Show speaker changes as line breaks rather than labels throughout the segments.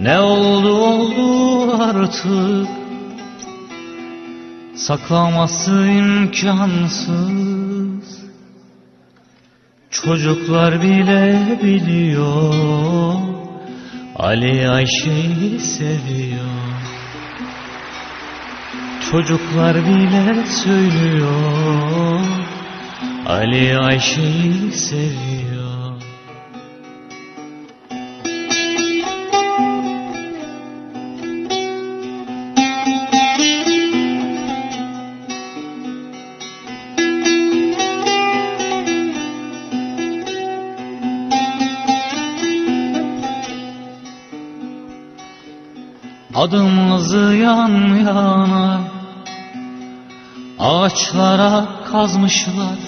ne oldu oldu artık? Saklaması imkansız. Çocuklar bile biliyor. Ali Ayşe'yi seviyor. Çocuklar bile söylüyor. Ali Ayşe'yi seviyor Adımızı yan yana Ağaçlara kazmışlar.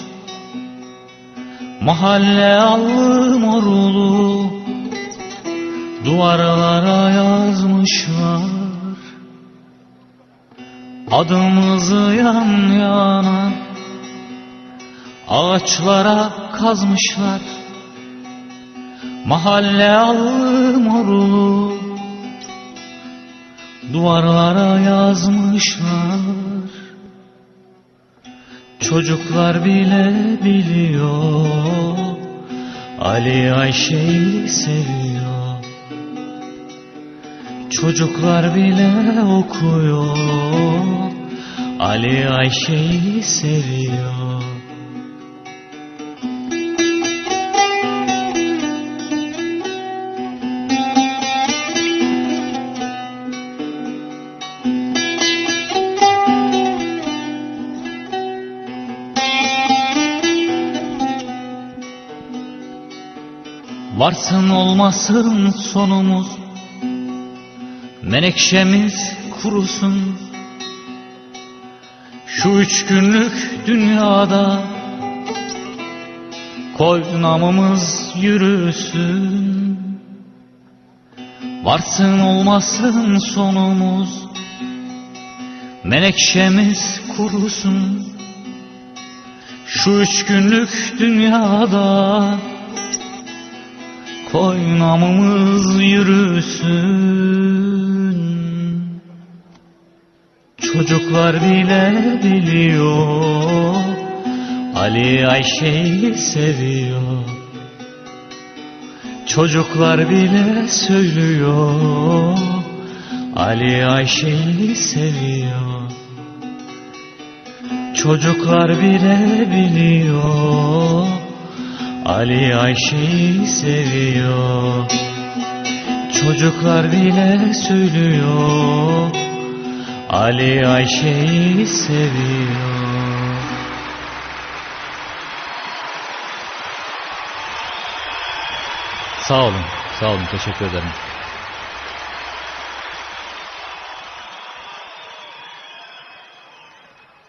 Mahalle allı morulu Duvarlara yazmışlar. Adımızı yan yana Ağaçlara kazmışlar. Mahalle allı morulu Duvarlara yazmışlar. Çocuklar bile biliyor. Ali Ayşe'yi seviyor. Çocuklar bile okuyor. Ali Ayşe'yi seviyor Varsın olmasın sonumuz. Menekşemiz kurusun. Şu üç günlük dünyada Koy namımız yürüsün. Varsın olmasın sonumuz. Menekşemiz kurusun. Şu üç günlük dünyada Koy namımız yürüsün. Çocuklar bile biliyor. Ali Ayşe'yi seviyor. Çocuklar bile söylüyor. Ali Ayşe'yi seviyor. Çocuklar bile biliyor Ali Ayşe'yi seviyor Çocuklar bile söylüyor Ali Ayşe'yi seviyor Sağ olun, sağ olun. Teşekkür ederim.